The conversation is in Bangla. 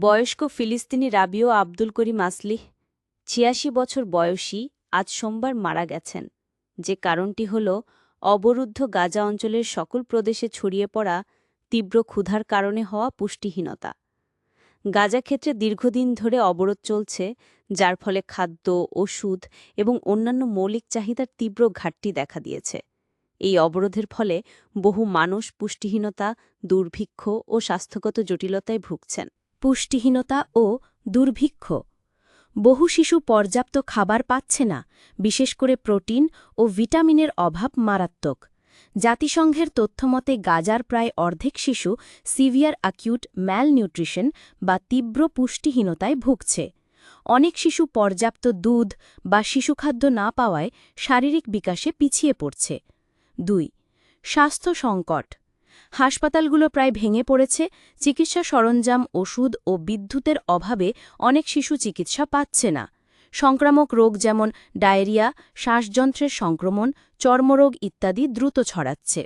বয়স্ক ফিলিস্তিনি রাবিও আব্দুল করিম আসলিহ, ছিয়াশি বছর বয়সী, আজ সোমবার মারা গেছেন। যে কারণটি হল, অবরুদ্ধ গাজা অঞ্চলের সকল প্রদেশে ছড়িয়ে পড়া তীব্র ক্ষুধার কারণে হওয়া পুষ্টিহীনতা। গাজা ক্ষেত্রে দীর্ঘদিন ধরে অবরোধ চলছে, যার ফলে খাদ্য, ওষুধ এবং অন্যান্য মৌলিক চাহিদার তীব্র ঘাটতি দেখা দিয়েছে। এই অবরোধের ফলে বহু মানুষ পুষ্টিহীনতা, দুর্ভিক্ষ ও স্বাস্থ্যগত জটিলতায় ভুগছেন। পুষ্টিহীনতা ও দুর্ভিক্ষ। বহু শিশু পর্যাপ্ত খাবার পাচ্ছে না, বিশেষ করে প্রোটিন ও ভিটামিনের অভাব মারাত্মক। জাতিসংঘের তথ্যমতে গাজার প্রায় অর্ধেক শিশু সিভিয়ার অ্যাকিউট ম্যালনিউট্রিশন বা তীব্র পুষ্টিহীনতায় ভুগছে। অনেক শিশু পর্যাপ্ত দুধ বা শিশুখাদ্য না পাওয়ায় শারীরিক বিকাশে পিছিয়ে পড়ছে। দুই, স্বাস্থ্য সংকট। হাসপাতালগুলো প্রায় ভেঙে পড়েছে, চিকিৎসা সরঞ্জাম, ওষুধ ও বিদ্যুতের অভাবে অনেক শিশু চিকিৎসা পাচ্ছে না। সংক্রামক রোগ যেমন ডায়রিয়া, শ্বাসযন্ত্রের সংক্রমণ, চর্মরোগ ইত্যাদি দ্রুত ছড়াচ্ছে।